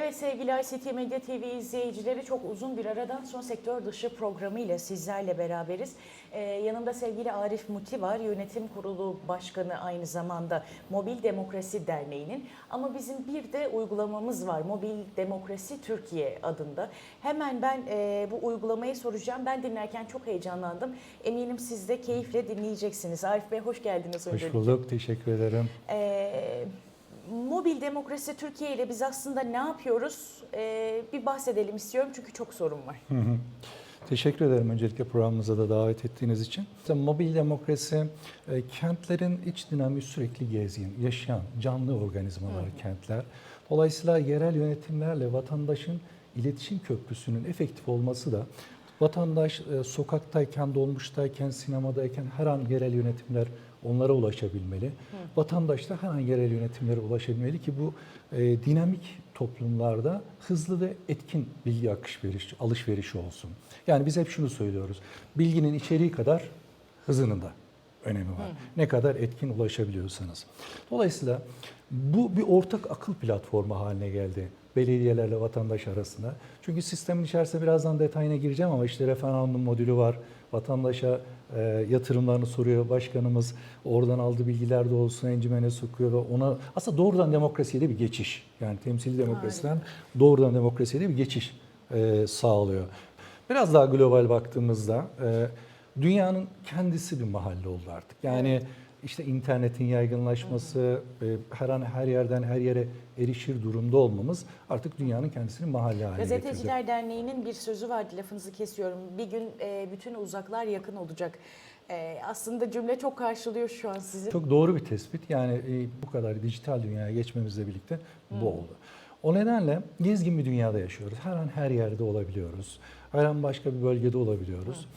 Evet sevgili ICT Medya TV izleyicileri çok uzun bir aradan son sektör dışı programıyla sizlerle beraberiz. Ee, yanımda sevgili Arif Muti var, yönetim kurulu başkanı aynı zamanda Mobil Demokrasi Derneği'nin. Ama bizim bir de uygulamamız var, Mobil Demokrasi Türkiye adında. Hemen ben e, bu uygulamayı soracağım. Ben dinlerken çok heyecanlandım. Eminim siz de keyifle dinleyeceksiniz. Arif Bey hoş geldiniz Hoş bulduk, teşekkür ederim. Ee, Mobil Demokrasi Türkiye ile biz aslında ne yapıyoruz? Ee, bir bahsedelim istiyorum çünkü çok sorun var. Hı hı. Teşekkür ederim öncelikle programımıza da davet ettiğiniz için. İşte mobil demokrasi, e, kentlerin iç dinamiği sürekli gezgin, yaşayan, canlı organizmalar kentler. Dolayısıyla yerel yönetimlerle vatandaşın iletişim köprüsünün efektif olması da vatandaş e, sokaktayken, dolmuştayken, sinemadayken her an yerel yönetimler onlara ulaşabilmeli. Vatandaş da her an yerel yönetimlere ulaşabilmeli ki bu e, dinamik toplumlarda hızlı ve etkin bilgi akışveriş, alışverişi olsun. Yani biz hep şunu söylüyoruz. Bilginin içeriği kadar hızının da önemi var. Ne kadar etkin ulaşabiliyorsanız. Dolayısıyla bu bir ortak akıl platformu haline geldi belediyelerle vatandaş arasında. Çünkü sistemin içerisinde birazdan detayına gireceğim ama işte referandum modülü var. Vatandaşa e, yatırımlarını soruyor başkanımız. Oradan aldığı bilgiler de olsun encimene sokuyor ve ona aslında doğrudan demokrasiye de bir geçiş. Yani temsili demokrasiden doğrudan demokrasiye de bir geçiş e, sağlıyor. Biraz daha global baktığımızda e, dünyanın kendisi bir mahalle oldu artık. Yani işte internetin yaygınlaşması, e, her an her yerden her yere erişir durumda olmamız artık dünyanın kendisini mahalle haline getirdi. Gazeteciler Derneği'nin bir sözü vardı lafınızı kesiyorum. Bir gün e, bütün uzaklar yakın olacak. E, aslında cümle çok karşılıyor şu an sizi. Çok doğru bir tespit. Yani bu kadar dijital dünyaya geçmemizle birlikte bu oldu. O nedenle gezgin bir dünyada yaşıyoruz. Her an her yerde olabiliyoruz. Her an başka bir bölgede olabiliyoruz.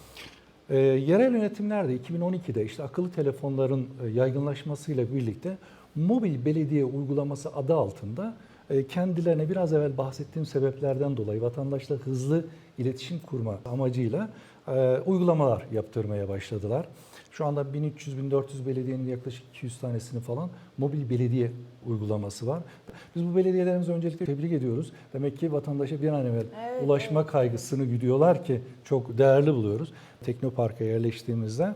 Ee, yerel yönetimlerde 2012'de işte akıllı telefonların e, yaygınlaşmasıyla birlikte mobil belediye uygulaması adı altında e, kendilerine biraz evvel bahsettiğim sebeplerden dolayı vatandaşla hızlı iletişim kurma amacıyla e, uygulamalar yaptırmaya başladılar. Şu anda 1300-1400 belediyenin yaklaşık 200 tanesini falan mobil belediye uygulaması var. Biz bu belediyelerimizi öncelikle tebrik ediyoruz. Demek ki vatandaşa bir an evvel Evet, ulaşma kaygısını güdüyorlar ki çok değerli buluyoruz. Teknopark'a yerleştiğimizde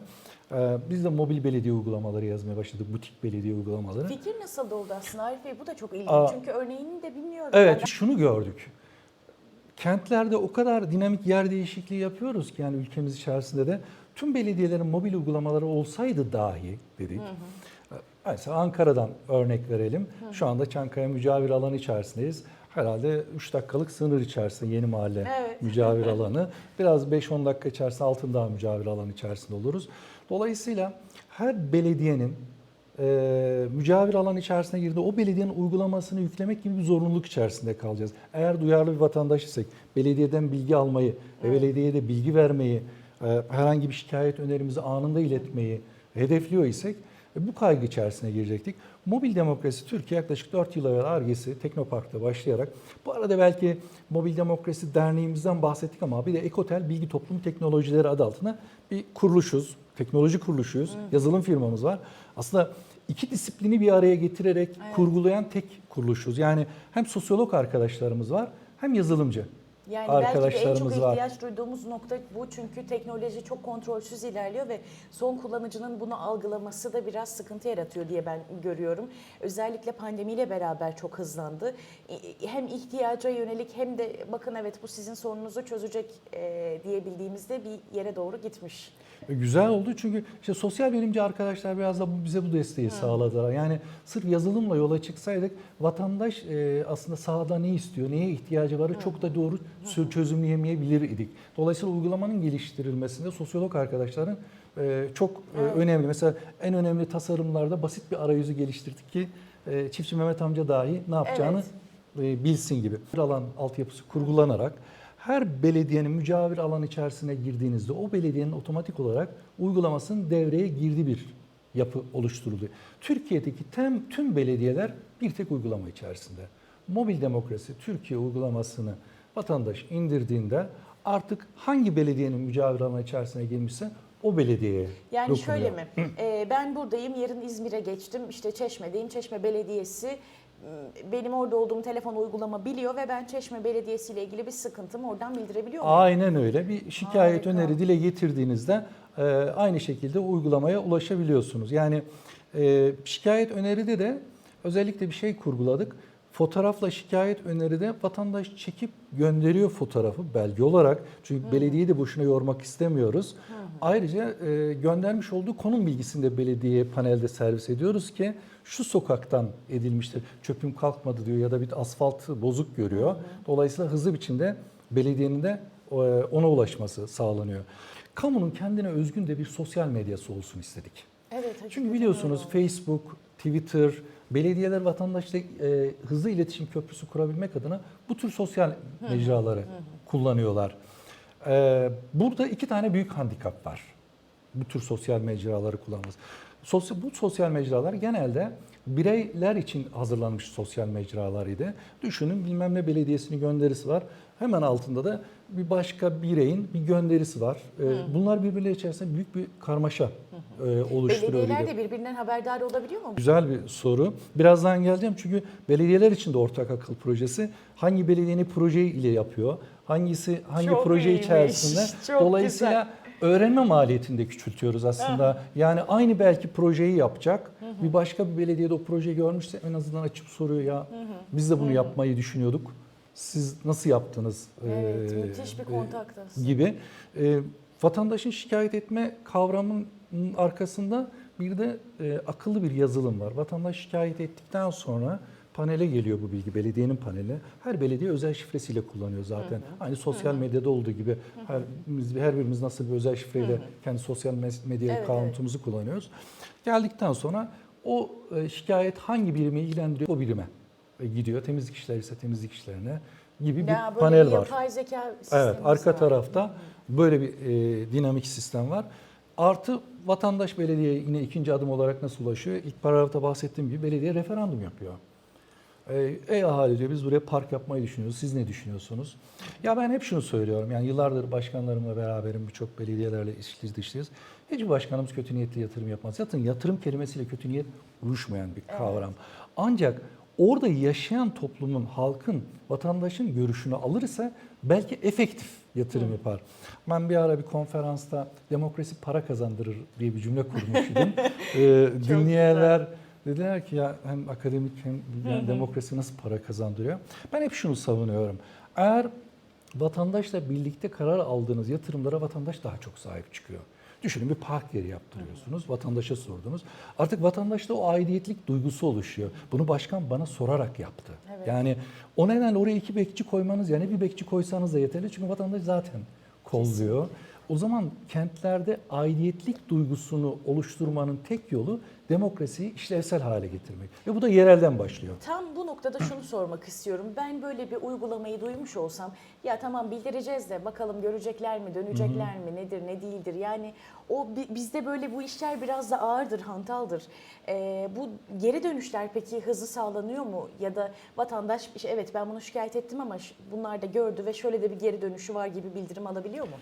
e, biz de mobil belediye uygulamaları yazmaya başladık. Butik belediye uygulamaları. Fikir nasıl oldu aslında Arif Bey? Bu da çok ilginç. Aa, Çünkü örneğini de bilmiyorum. Evet, ben. şunu gördük. Kentlerde o kadar dinamik yer değişikliği yapıyoruz ki yani ülkemiz içerisinde de tüm belediyelerin mobil uygulamaları olsaydı dahi dedik. Mesela Ankara'dan örnek verelim. Şu anda Çankaya mücavir alanı içerisindeyiz. Herhalde 3 dakikalık sınır içerisinde yeni mahalle Evet. mücavir alanı. Biraz 5-10 dakika içerisinde Altındağ mücavir alanı içerisinde oluruz. Dolayısıyla her belediyenin e, mücavir alan içerisine girdi o belediyenin uygulamasını yüklemek gibi bir zorunluluk içerisinde kalacağız. Eğer duyarlı bir vatandaş isek belediyeden bilgi almayı ve belediyeye de bilgi vermeyi, e, herhangi bir şikayet önerimizi anında iletmeyi hedefliyor isek e, bu kaygı içerisine girecektik. Mobil Demokrasi Türkiye yaklaşık 4 yıl evvel Argesi Teknopark'ta başlayarak bu arada belki Mobil Demokrasi Derneğimizden bahsettik ama bir de Ekotel Bilgi Toplum Teknolojileri adı altında bir kuruluşuz. Teknoloji kuruluşuyuz. Yazılım firmamız var. Aslında iki disiplini bir araya getirerek kurgulayan tek kuruluşuz. Yani hem sosyolog arkadaşlarımız var hem yazılımcı. Yani belki de en çok arkadaşlarımız var. ihtiyaç duyduğumuz nokta bu çünkü teknoloji çok kontrolsüz ilerliyor ve son kullanıcının bunu algılaması da biraz sıkıntı yaratıyor diye ben görüyorum. Özellikle pandemiyle beraber çok hızlandı. Hem ihtiyaca yönelik hem de bakın evet bu sizin sorunuzu çözecek e, diyebildiğimizde bir yere doğru gitmiş. E, Güzel oldu çünkü işte sosyal bilimci arkadaşlar biraz da bize bu desteği sağladılar. Yani sırf yazılımla yola çıksaydık vatandaş e, aslında sahada ne istiyor, neye ihtiyacı var çok da doğru çözümleyemeyebilir idik. Dolayısıyla uygulamanın geliştirilmesinde sosyolog arkadaşların e, çok e, önemli. Mesela en önemli tasarımlarda basit bir arayüzü geliştirdik ki e, çiftçi Mehmet amca dahi ne yapacağını e, bilsin gibi. Bir alan altyapısı kurgulanarak her belediyenin mücavir alan içerisine girdiğinizde o belediyenin otomatik olarak uygulamasının devreye girdiği bir yapı oluşturuluyor. Türkiye'deki tüm, tüm belediyeler bir tek uygulama içerisinde. Mobil Demokrasi Türkiye uygulamasını vatandaş indirdiğinde artık hangi belediyenin mücavir içerisine girmişse o belediyeye Yani dokunuyor. şöyle mi? Ee, ben buradayım, yarın İzmir'e geçtim. İşte Çeşme'deyim. Çeşme Belediyesi benim orada olduğum telefon uygulama biliyor ve ben Çeşme Belediyesi ile ilgili bir sıkıntımı oradan bildirebiliyor muyum? Aynen öyle. Bir şikayet Harika. öneri dile getirdiğinizde e, aynı şekilde uygulamaya ulaşabiliyorsunuz. Yani e, şikayet öneride de özellikle bir şey kurguladık. Fotoğrafla şikayet öneride vatandaş çekip gönderiyor fotoğrafı belge olarak. Çünkü belediyeyi de boşuna yormak istemiyoruz. Ayrıca e, göndermiş olduğu konum bilgisini de belediye panelde servis ediyoruz ki şu sokaktan edilmiştir. Çöpüm kalkmadı diyor ya da bir asfaltı bozuk görüyor. Dolayısıyla hızlı biçimde belediyenin de e, ona ulaşması sağlanıyor. Kamunun kendine özgün de bir sosyal medyası olsun istedik. Evet. Çünkü biliyorsunuz. Facebook, Twitter, belediyeler vatandaşla e, hızlı iletişim köprüsü kurabilmek adına bu tür sosyal mecraları kullanıyorlar. E, burada iki tane büyük handikap var. Bu tür sosyal mecraları kullanması. Sosyal, bu sosyal mecralar genelde bireyler için hazırlanmış sosyal mecralar idi. Düşünün bilmem ne belediyesinin gönderisi var. Hemen altında da bir başka bireyin bir gönderisi var. E, bunlar birbirleri içerisinde büyük bir karmaşa e, oluşturuyor. Belediyeler de birbirinden haberdar olabiliyor mu? Güzel bir soru. Birazdan geleceğim çünkü belediyeler için de ortak akıl projesi. Hangi belediyenin proje ile yapıyor? Hangisi hangi Çok proje iyiymiş, içerisinde? çok Dolayısıyla öğrenme maliyetini de küçültüyoruz aslında. Yani aynı belki projeyi yapacak. Bir başka bir belediyede o projeyi görmüşse en azından açıp soruyor ya. Biz de bunu yapmayı düşünüyorduk. Siz nasıl yaptınız? Evet, Ee, müthiş bir e, kontak aslında. gibi. E, vatandaşın şikayet etme kavramının arkasında bir de e, akıllı bir yazılım var. Vatandaş şikayet ettikten sonra panele geliyor bu bilgi, belediyenin paneli. Her belediye özel şifresiyle kullanıyor zaten. Aynı sosyal medyada olduğu gibi her, biz, her birimiz nasıl bir özel şifreyle kendi sosyal medya Evet, account'umuzu kullanıyoruz. Geldikten sonra o e, şikayet hangi birimi ilgilendiriyor o birime e, gidiyor. Temizlik işleri ise temizlik işlerine gibi bir Ya böyle panel bir var. Evet, arka var. tarafta böyle bir e, dinamik sistem var. Artı vatandaş belediyeye yine ikinci adım olarak nasıl ulaşıyor? İlk paragrafta bahsettiğim gibi belediye referandum yapıyor. E, ey ahali diyor biz buraya park yapmayı düşünüyoruz. Siz ne düşünüyorsunuz? Ya ben hep şunu söylüyorum. Yani yıllardır başkanlarımla beraberim birçok belediyelerle ilişkili dışlıyız. Hiçbir başkanımız kötü niyetli yatırım yapmaz. Zaten yatırım kelimesiyle kötü niyet uyuşmayan bir kavram. Ancak orada yaşayan toplumun, halkın, vatandaşın görüşünü alırsa belki efektif yatırım yapar. Ben bir ara bir konferansta demokrasi para kazandırır diye bir cümle kurmuştum. ee, dinleyenler dediler ki ya hem akademik hem yani demokrasi nasıl para kazandırıyor? Ben hep şunu savunuyorum. Eğer vatandaşla birlikte karar aldığınız yatırımlara vatandaş daha çok sahip çıkıyor. Düşünün bir park yeri yaptırıyorsunuz, vatandaşa sordunuz. Artık vatandaşta o aidiyetlik duygusu oluşuyor. Bunu başkan bana sorarak yaptı. Evet. Yani o nedenle oraya iki bekçi koymanız yani bir bekçi koysanız da yeterli. Çünkü vatandaş zaten kolluyor. O zaman kentlerde aidiyetlik duygusunu oluşturmanın tek yolu demokrasiyi işlevsel hale getirmek. Ve bu da yerelden başlıyor. Tam bu noktada şunu sormak istiyorum. Ben böyle bir uygulamayı duymuş olsam ya tamam bildireceğiz de bakalım görecekler mi, dönecekler mi, nedir, ne değildir. Yani o bi- bizde böyle bu işler biraz da ağırdır, hantaldır. Ee, bu geri dönüşler peki hızlı sağlanıyor mu? Ya da vatandaş evet ben bunu şikayet ettim ama bunlar da gördü ve şöyle de bir geri dönüşü var gibi bildirim alabiliyor mu?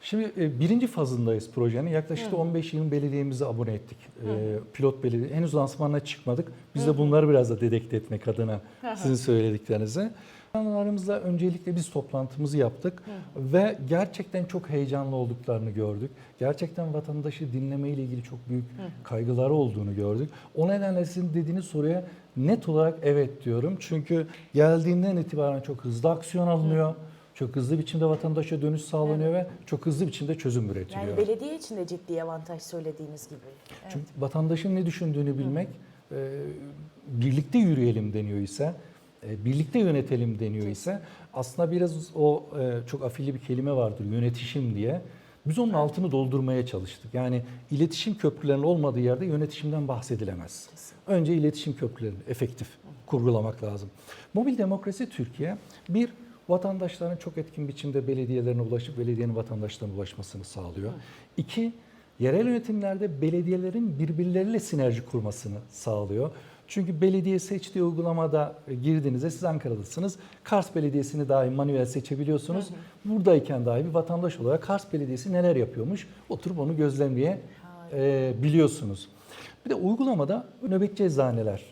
Şimdi e, birinci fazındayız projenin. Yaklaşık da 15-20 belediyemizi abone ettik. E, pilot belediye. Henüz lansmanına çıkmadık. Biz de bunları biraz da dedekte etmek adına sizin söylediklerinizi. Aramızda öncelikle biz toplantımızı yaptık ve gerçekten çok heyecanlı olduklarını gördük. Gerçekten vatandaşı dinleme ile ilgili çok büyük kaygıları olduğunu gördük. O nedenle sizin dediğiniz soruya net olarak evet diyorum. Çünkü geldiğinden itibaren çok hızlı aksiyon alınıyor. Çok hızlı biçimde vatandaşa dönüş sağlanıyor ve çok hızlı biçimde çözüm üretiliyor. Yani belediye için de ciddi avantaj söylediğiniz gibi. Evet. Çünkü vatandaşın ne düşündüğünü bilmek, e, birlikte yürüyelim deniyor ise, e, birlikte yönetelim deniyor ise aslında biraz o e, çok afilli bir kelime vardır yönetişim diye. Biz onun altını doldurmaya çalıştık. Yani iletişim köprülerinin olmadığı yerde yönetişimden bahsedilemez. Önce iletişim köprülerini efektif kurgulamak lazım. Mobil Demokrasi Türkiye bir vatandaşların çok etkin biçimde belediyelerine ulaşıp belediyenin vatandaşlarına ulaşmasını sağlıyor. İki, yerel yönetimlerde belediyelerin birbirleriyle sinerji kurmasını sağlıyor. Çünkü belediye seçtiği uygulamada girdiğinizde siz Ankara'dasınız. Kars Belediyesi'ni dahi manuel seçebiliyorsunuz. Buradayken dahi bir vatandaş olarak Kars Belediyesi neler yapıyormuş oturup onu gözlemleye e, biliyorsunuz. Bir de uygulamada nöbetçi eczaneler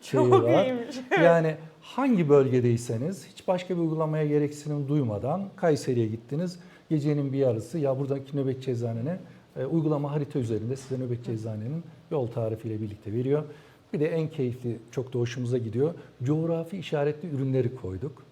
şeyi Çok var. iyiymiş. Yani hangi bölgedeyseniz hiç başka bir uygulamaya gereksinim duymadan Kayseri'ye gittiniz. Gecenin bir yarısı ya buradaki nöbetçi eczanene e, uygulama harita üzerinde size nöbetçi eczanenin yol tarifiyle birlikte veriyor. Bir de en keyifli, çok da hoşumuza gidiyor. Coğrafi işaretli ürünleri koyduk.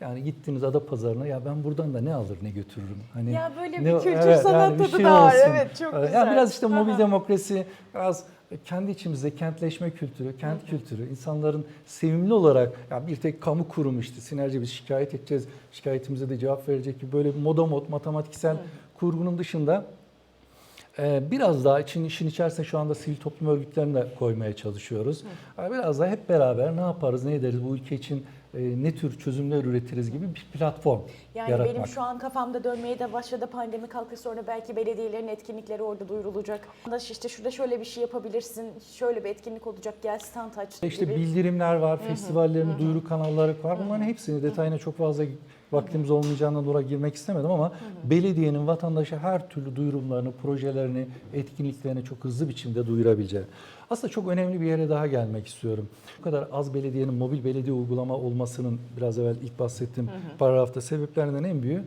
Yani gittiniz ada pazarına ya ben buradan da ne alır ne götürürüm. Hani Ya böyle bir ne- kültür evet, sanat yani tadı şey da var. Evet çok güzel. Yani biraz işte mobil demokrasi, biraz kendi içimizde kentleşme kültürü, kent kültürü, insanların sevimli olarak ya bir tek kamu kurumu işte sinerji biz şikayet edeceğiz, şikayetimize de cevap verecek gibi böyle moda mod matematiksel kurgunun dışında e, biraz daha için işin içerisine şu anda sivil toplum örgütlerini de koymaya çalışıyoruz. Yani Biraz daha hep beraber ne yaparız, ne ederiz, bu ülke için e, ne tür çözümler üretiriz gibi bir platform Yani yaratmak. benim şu an kafamda dönmeye de başladı pandemi kalktı sonra belki belediyelerin etkinlikleri orada duyurulacak. İşte şurada şöyle bir şey yapabilirsin, şöyle bir etkinlik olacak gel stand aç İşte gibi. bildirimler var, festivallerin duyuru kanalları var. Bunların hepsini detayına çok fazla vaktimiz olmayacağından dolayı girmek istemedim ama belediyenin vatandaşa her türlü duyurumlarını, projelerini, etkinliklerini çok hızlı biçimde duyurabileceği. Aslında çok önemli bir yere daha gelmek istiyorum. Bu kadar az belediyenin mobil belediye uygulama olmasının biraz evvel ilk bahsettiğim paragrafta sebeplerinden en büyüğü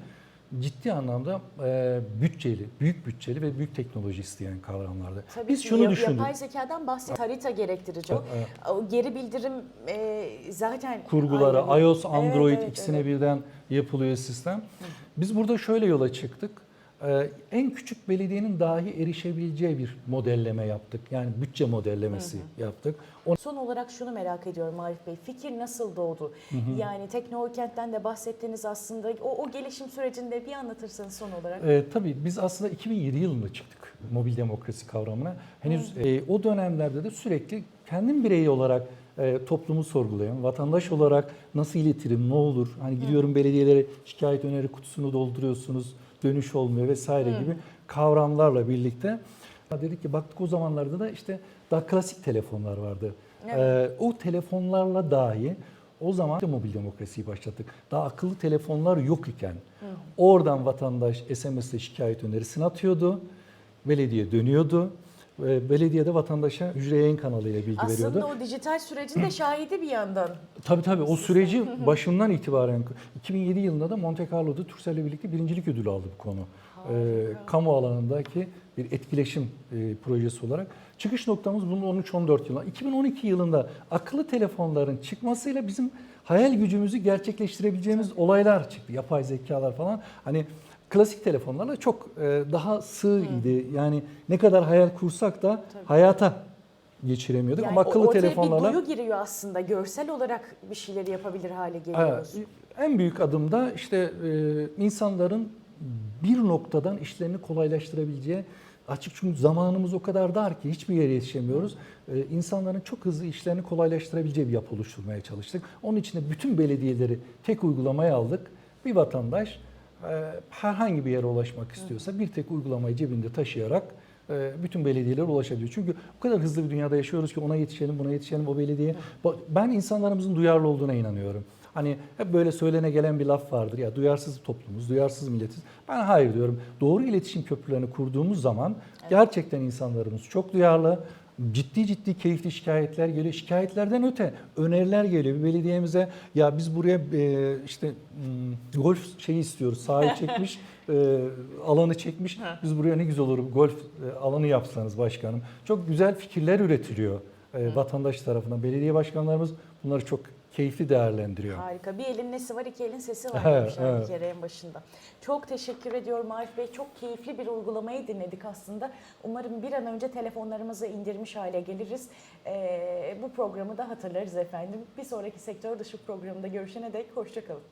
ciddi anlamda e, bütçeli, büyük bütçeli ve büyük teknoloji isteyen kavramlardı. Tabii Biz şunu yap- düşündük. Yapay zekadan bahset. Harita gerektirecek. Evet. O geri bildirim e, zaten kurguları Aynen. iOS, Android Evet, evet, ikisine evet. birden yapılıyor sistem. Biz burada şöyle yola çıktık. Ee, en küçük belediyenin dahi erişebileceği bir modelleme yaptık. Yani bütçe modellemesi yaptık. O Son olarak şunu merak ediyorum Arif Bey. Fikir nasıl doğdu? Yani Teknokent'ten de bahsettiğiniz aslında o, o gelişim sürecinde bir anlatırsanız son olarak. Ee, tabii biz aslında 2007 yılında çıktık mobil demokrasi kavramına. Henüz e, o dönemlerde de sürekli kendim bireyi olarak e, toplumu sorgulayan, vatandaş olarak nasıl iletirim, ne olur? Hani gidiyorum belediyelere şikayet öneri kutusunu dolduruyorsunuz, dönüş olmuyor vesaire gibi kavramlarla birlikte dedik ki baktık o zamanlarda da işte daha klasik telefonlar vardı. Ee, o telefonlarla dahi o zaman mobil demokrasiyi başlattık. Daha akıllı telefonlar yok iken oradan vatandaş SMS'le şikayet önerisini atıyordu. Belediye dönüyordu. Ve belediye de vatandaşa hücre yayın kanalıyla bilgi Aslında veriyordu. o dijital sürecin de şahidi bir yandan. Tabii tabii o süreci başından itibaren 2007 yılında da Monte Carlo'da Turkcell'le birlikte birincilik ödülü aldı bu konu. Ee, kamu alanındaki bir etkileşim e, projesi olarak. Çıkış noktamız bunun 13-14 yılı. 2012 yılında akıllı telefonların çıkmasıyla bizim hayal gücümüzü gerçekleştirebileceğimiz olaylar çıktı. Yapay zekalar falan. Hani klasik telefonlarla çok e, daha sığ idi. Yani ne kadar hayal kursak da hayata geçiremiyorduk. Yani Ama akıllı ortaya telefonlarla bir duyu giriyor aslında. Görsel olarak bir şeyleri yapabilir hale geliyoruz. en büyük adım da işte e, insanların bir noktadan işlerini kolaylaştırabileceği açık çünkü zamanımız o kadar dar ki hiçbir yere yetişemiyoruz. E, insanların çok hızlı işlerini kolaylaştırabileceği bir yapı oluşturmaya çalıştık. Onun için de bütün belediyeleri tek uygulamaya aldık. Bir vatandaş herhangi bir yere ulaşmak istiyorsa bir tek uygulamayı cebinde taşıyarak e, bütün belediyelere ulaşabiliyor. Çünkü o kadar hızlı bir dünyada yaşıyoruz ki ona yetişelim, buna yetişelim, o belediye. Bak, Ben insanlarımızın duyarlı olduğuna inanıyorum. Hani hep böyle söylene gelen bir laf vardır ya duyarsız toplumuz, duyarsız milletiz. Ben hayır diyorum. Doğru iletişim köprülerini kurduğumuz zaman gerçekten insanlarımız çok duyarlı. Ciddi ciddi keyifli şikayetler geliyor. Şikayetlerden öte öneriler geliyor. Bir belediyemize ya biz buraya e, işte golf şeyi istiyoruz. Sahayı çekmiş, e, alanı çekmiş. Biz buraya ne güzel olur golf e, alanı yapsanız başkanım. Çok güzel fikirler üretiliyor e, vatandaş tarafından. Belediye başkanlarımız bunları çok keyifli değerlendiriyor. Harika. Bir elin nesi var, iki elin sesi var Evet, demişler bir evet. kere en başında. Çok teşekkür ediyorum Arif Bey. Çok keyifli bir uygulamayı dinledik aslında. Umarım bir an önce telefonlarımızı indirmiş hale geliriz. Ee, bu programı da hatırlarız efendim. Bir sonraki sektör dışı programında görüşene dek hoşçakalın.